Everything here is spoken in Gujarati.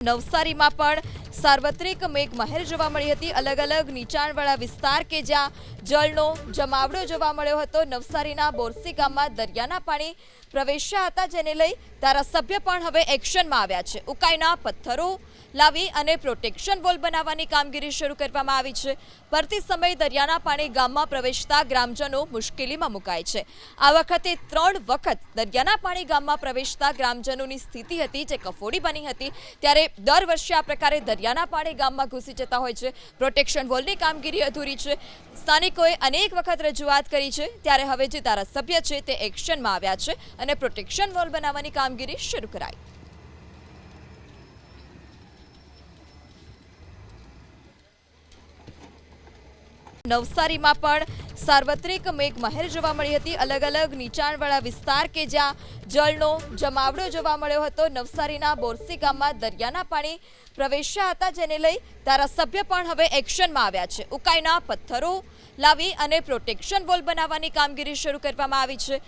નવસારીમાં પણ સાર્વત્રિક મેઘમહેર જોવા મળી હતી. અલગ અલગ નીચાણવાળા વિસ્તાર કે જ્યાં જળનો જમાવડો જોવા મળ્યો હતો, નવસારીના બોરસી ગામમાં દરિયાના પાણી પ્રવેશ્યા હતા, જેને લઈ ધારાસભ્ય પણ હવે એક્શનમાં આવ્યા છે. ઉકાઈના પથ્થરો લાવી અને પ્રોટેક્શન વોલ બનાવવાની કામગીરી શરૂ કરવામાં આવી છે. ભરતી સમયે દરિયાના પાણી ગામમાં પ્રવેશતા ગ્રામજનો મુશ્કેલીમાં મુકાય છે. આ વખતે ત્રણ વખત દરિયાના પાણી ગામમાં પ્રવેશતા ગ્રામજનોની સ્થિતિ હતી જે કફોડી બની હતી. ત્યારે દર વર્ષે આ પ્રકારે દરિયાના પાણી ગામમાં ઘૂસી જતા હોય છે. પ્રોટેક્શન વોલની કામગીરી અધૂરી છે. સ્થાનિકોએ અનેક વખત રજૂઆત કરી છે. ત્યારે હવે જે ધારાસભ્ય છે તે એક્શનમાં આવ્યા છે અને પ્રોટેક્શન વોલ બનાવવાની કામગીરી શરૂ કરાઈ. નવસારીમાં પણ સાર્વત્રિક મેઘમહેર જોવા મળી હતી. અલગ અલગ નીચાણવાળા વિસ્તાર કે જ્યાં જળનો જમાવડો જોવા મળ્યો હતો, નવસારીના બોરસી ગામમાં દરિયાના પાણી પ્રવેશ્યા હતા, જેને લઈ ધારાસભ્ય પણ હવે એક્શનમાં આવ્યા છે. ઉકાઈના પથ્થરો લાવી અને પ્રોટેક્શન વોલ બનાવવાની કામગીરી શરૂ કરવામાં આવી છે.